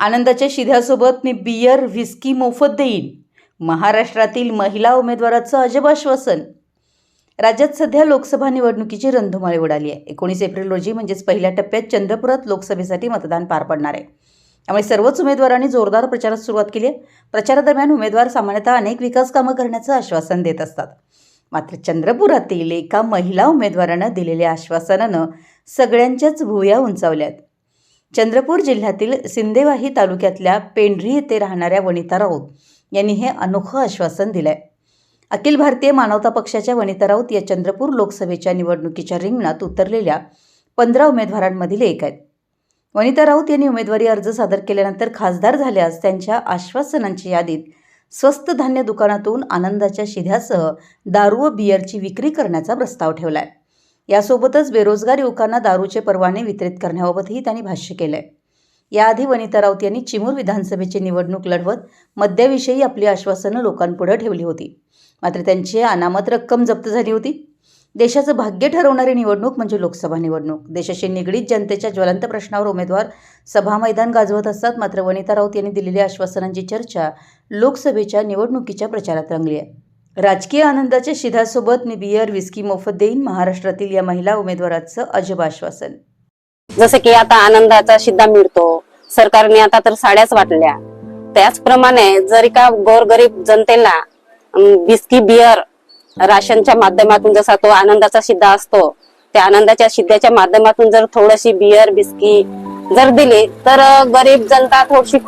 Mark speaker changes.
Speaker 1: आनंदाच्या शिध्यासोबत मी beer whisky मोफत देईन. महाराष्ट्रातील महिला उमेदवाराचं अजब आश्वासन. राज्यात सध्या लोकसभा निवडणुकीची रंधुमाळी उडाली आहे. एकोणीस एप्रिल रोजी म्हणजेच पहिल्या टप्प्यात चंद्रपुरात लोकसभेसाठी मतदान पार पडणार आहे. त्यामुळे सर्वच उमेदवारांनी जोरदार प्रचारात सुरुवात केली आहे. प्रचारादरम्यान उमेदवार सामान्यतः अनेक विकास कामं करण्याचं आश्वासन देत असतात. मात्र चंद्रपुरातील एका महिला उमेदवारानं दिलेल्या आश्वासनानं सगळ्यांच्याच भुया उंचावल्यात चंद्रपूर जिल्ह्यातील सिंदेवाही तालुक्यातल्या पेंढरी येथे राहणाऱ्या वनिता राऊत यांनी हे अनोखं आश्वासन दिलंय. अखिल भारतीय मानवता पक्षाच्या वनिता राऊत या चंद्रपूर लोकसभेच्या निवडणुकीच्या रिंगणात उतरलेल्या पंधरा उमेदवारांमधील एक आहेत. वनिता राऊत यांनी उमेदवारी अर्ज सादर केल्यानंतर खासदार झाल्यास त्यांच्या आश्वासनांच्या यादीत स्वस्त धान्य दुकानातून आनंदाच्या शिध्यासह दारू व बियरची विक्री करण्याचा प्रस्ताव ठेवला आहे यासोबतच बेरोजगार युवकांना दारूचे परवाने वितरित करण्याबाबतही त्यांनी भाष्य केलंय. याआधी वनिता राऊत यांनी चिमूर विधानसभेची निवडणूक लढवत मद्याविषयी आपली आश्वासनं लोकांपुढे ठेवली होती. मात्र त्यांची अनामत रक्कम जप्त झाली होती. देशाचं भाग्य ठरवणारी निवडणूक म्हणजे लोकसभा निवडणूक. देशाशी निगडीत जनतेच्या ज्वलंत प्रश्नावर उमेदवार सभा मैदान गाजवत असतात. मात्र वनिता राऊत यांनी दिलेल्या आश्वासनांची चर्चा लोकसभेच्या निवडणुकीच्या प्रचारात रंगली आहे. राजकीय आनंदाच्या शिधासोबत मी बियर विस्की मोफत देईन. महाराष्ट्रातील या महिला उमेदवाराचं अजब आश्वासन.
Speaker 2: जसं की आता आनंदाचा शिधा मिळतो. सरकारने आता तर साड्याच वाटल्या. त्याचप्रमाणे जरी का गोरगरीब जनतेला बिस्की बियर राशनच्या माध्यमातून जसा तो आनंदाचा शिद्धा असतो त्या आनंदाच्या शिद्ध्याच्या माध्यमातून जर थोडीशी बियर बिस्की जर दिली तर गरीब जनता थोडीशी